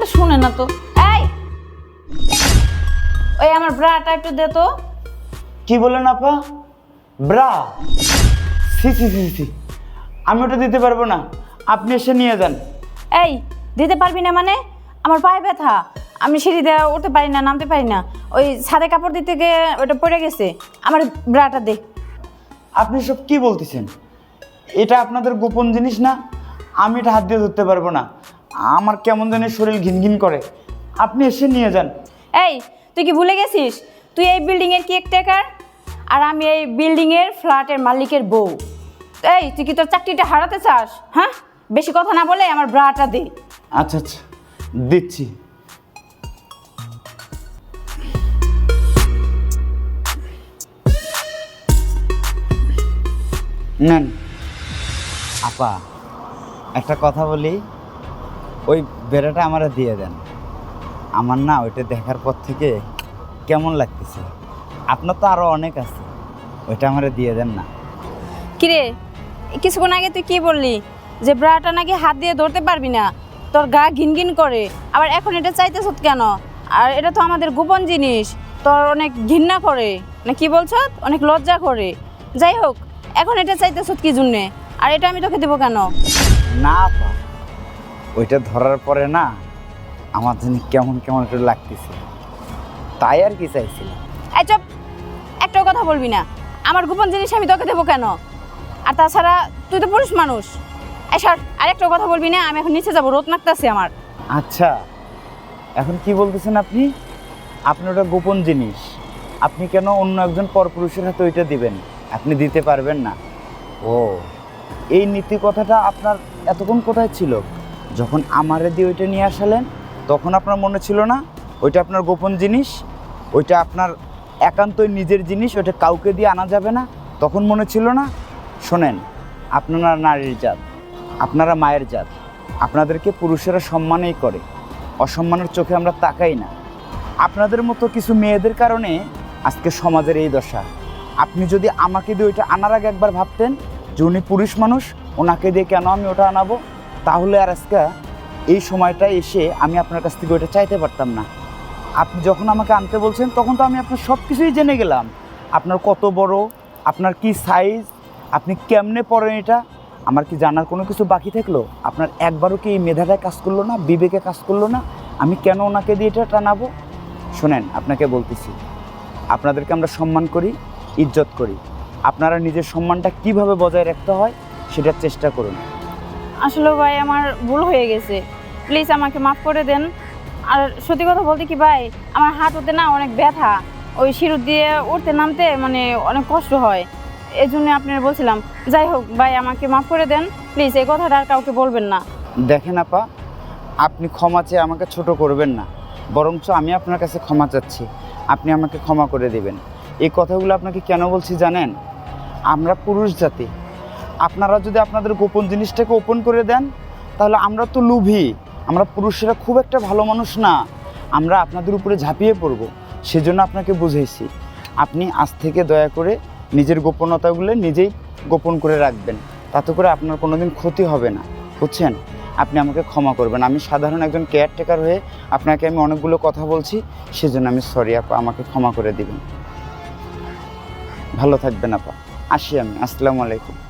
না তো। এই! ওই আমার ব্রাটা একটু দে তো। কি বলেন আপা? ব্রা? সি সি সি সি আমি ওটা দিতে পারব না। আপনি এসে নিয়ে যান। এই দিতে পারবি না মানে? আমার পায়ে ব্যথা। আমি সিঁড়ি দেওয়া উঠতে পারি না নামতে পারি না। ওই সাদে কাপড় দিতে গিয়ে ওটা পড়ে গেছে। আমার ব্রাটা দে। আপনি সব কি বলতেছেন? এটা আপনাদের গোপন জিনিস না? আমি এটা হাত দিয়ে ধরতে পারব না। আমার কেমন জানি শরীর ঘিনঘিন করে। আপনি এসে নিয়ে যান। এই তুই কি ভুলে গেছিস? তুই এই বিল্ডিংয়ের কেক টেকার আর আমি এই বিল্ডিংয়ের ফ্ল্যাটের মালিকের বউ। এই তুই কি তোর চাকরিটা হারাতে চাস? হ্যাঁ? বেশি কথা না বলে আমার ব্রাটা দে। আচ্ছা আচ্ছা দিচ্ছি। নেন। আপা একটা কথা বলি। ওই বেড়াটা আমার দিয়ে দেন। আমার না ওইটা দেখার পর থেকে কেমন লাগতেছে। আপনার তো আরও অনেক আছে ওইটা আমার দিয়ে দেন না। কিরে কিছুক্ষণ আগে তুই কি বললি? যে ব্রাটা নাকি হাত দিয়ে ধরতে পারবি না তোর গা ঘিনঘিন করে আবার এখন এটা চাইতেছ কেন? আর এটা তো আমাদের গোপন জিনিস তোর অনেক ঘৃণা করে না কি বলছ? অনেক লজ্জা করে। যাই হোক এখন এটা চাইতেছ কি জন্যে? আর এটা আমি তোকে দেবো কেন? না ওইটা ধরার পরে না আমার জন্য কেমন কেমন একটু লাগতেছে। তাই আর কি চাইছিলাম। এই চপ! একটাও কথা বলবি না। আমার গোপন জিনিস আমি তোকে দেবো কেন? আর তাছাড়া তুই তো পুরুষ মানুষ। এই সর আরেকটাও কথা বলবি না আমি এখন নিচে যাব রোদ মারতেছি আমার। আচ্ছা এখন কি বলতেছেন আপনি? আপনি ওটা গোপন জিনিস। আপনি কেন অন্য একজন পরপুরুষের হাতে ওইটা দিবেন? আপনি দিতে পারবেন না। ও এই নীতি কথাটা আপনার এতক্ষণ কোথায় ছিল? যখন আমারে দিয়ে ওইটা নিয়ে আসালেন, তখন আপনার মনে ছিল না, ওইটা আপনার গোপন জিনিস, ওইটা আপনার একান্তই নিজের জিনিস, ওইটা কাউকে দিয়ে আনা যাবে না, তখন মনে ছিল না, শোনেন, আপনারা নারীর জাত, আপনারা মায়ের জাত, আপনাদেরকে পুরুষেরা সম্মানেই করে, অসম্মানের চোখে আমরা তাকাই না। আপনাদের মতো কিছু মেয়েদের কারণে আজকে সমাজের এই দশা। আপনি যদি আমাকে দিয়ে ওইটা আনার আগে একবার ভাবতেন যে উনি পুরুষ মানুষ, ওনাকে দিয়ে কেন আমি ওটা আনাবো? তাহলে আর আজকে এই সময়টা এসে আমি আপনার কাছ থেকে ওইটা চাইতে পারতাম না। আপনি যখন আমাকে আনতে বলছেন, তখন তো আমি আপনার সব কিছুই জেনে গেলাম। আপনার কত বড়, আপনার কি সাইজ আপনি কেমনে পড়েন এটা? আমার কি জানার কোনো কিছু বাকি থাকল? আপনার একবারও কি এই মেধাটায় কাজ করল না, বিবেকে কাজ করল না? আমি কেন ওনাকে দিয়ে এটা টানাবো? শোনেন, আপনাকে বলতেছি। আপনাদেরকে আমরা সম্মান করি, ইজ্জত করি। আপনারা নিজের সম্মানটা কীভাবে বজায় রাখতে হয়, সেটার চেষ্টা করুন। আসলে ভাই, আমার ভুল হয়ে গেছে। প্লিজ আমাকে মাফ করে দেন। আর সত্যি কথা বলতে কি ভাই, আমার হাত হতে না অনেক ব্যথা। ওই সিঁড়ি দিয়ে উঠতে নামতে মানে অনেক কষ্ট হয়। এই জন্য আপনার বলছিলাম, যাই হোক ভাই, আমাকে মাফ করে দেন। প্লিজ এই কথাটা আর কাউকে বলবেন না। দেখেন আপা, আপনি ক্ষমা চেয়ে আমাকে ছোট করবেন না। বরঞ্চ আমি আপনার কাছে ক্ষমা চাচ্ছি। আপনি আমাকে ক্ষমা করে দেবেন। এই কথাগুলো আপনাকে কেন বলছি জানেন? আমরা পুরুষ জাতি। আপনারা যদি আপনাদের গোপন জিনিসটাকে ওপেন করে দেন, তাহলে আমরা তো লুভি। আমরা পুরুষেরা খুব একটা ভালো মানুষ না। আমরা আপনাদের উপরে ঝাঁপিয়ে পড়ব। সেজন্য আপনাকে বুঝেছি আপনি আজ থেকে দয়া করে নিজের গোপনতাগুলো নিজেই গোপন করে রাখবেন। তাতে করে আপনার কোনো দিন ক্ষতি হবে না। বুঝছেন? আপনি আমাকে ক্ষমা করবেন। আমি সাধারণ একজন কেয়ারটেকার হয়ে আপনাকে আমি অনেকগুলো কথা বলছি। সেজন্য আমি সরি আপা, আমাকে ক্ষমা করে দিবেন। ভালো থাকবেন আপা। আসি আমি। আসসালামু আলাইকুম।